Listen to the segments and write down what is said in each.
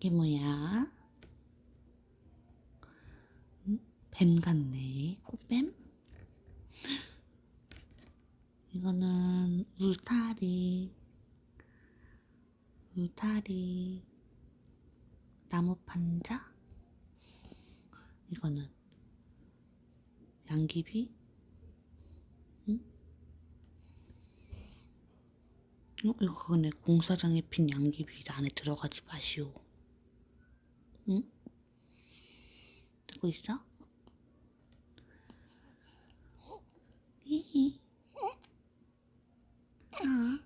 이게 뭐야? 음? 뱀 같네. 꽃뱀? 이거는 울타리. 울타리. 나무 판자? 이거는 양귀비? 응? 어, 이거 그거네. 공사장에 핀 양귀비 안에 들어가지 마시오. 응? 듣고 있어? 히히. 아.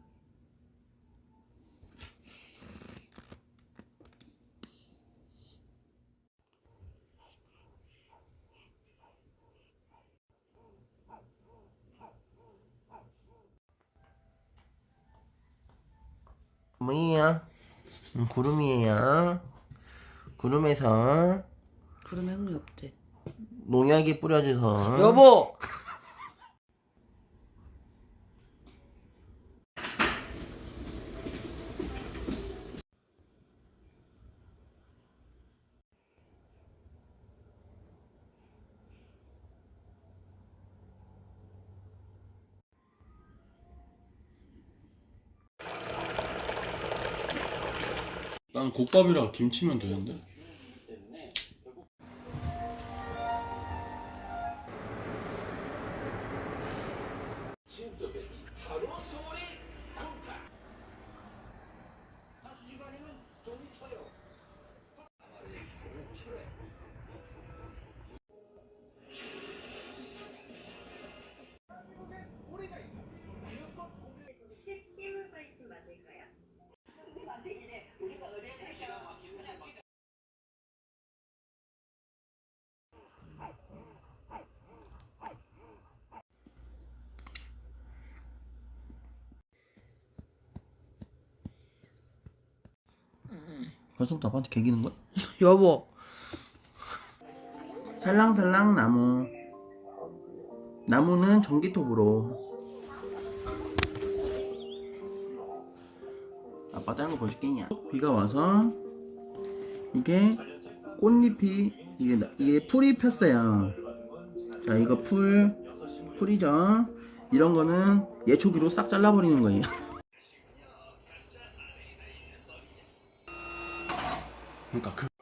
뭐예요? 음, 구름이에요. 구름에서 구름에 흥이 없대. 농약이 뿌려져서 여보! 난 국밥이랑 김치면 되는데. 벌써부터 아빠한테 개기는 거야? 여보. 살랑살랑 나무. 나무는 전기톱으로. 아빠 다른 거 보실게냐? 비가 와서 이게 꽃잎이 이게, 나- 이게 풀이 폈어요. 자 이거 풀 풀이죠. 이런 거는 예초기로 싹 잘라버리는 거예요 그러니까 그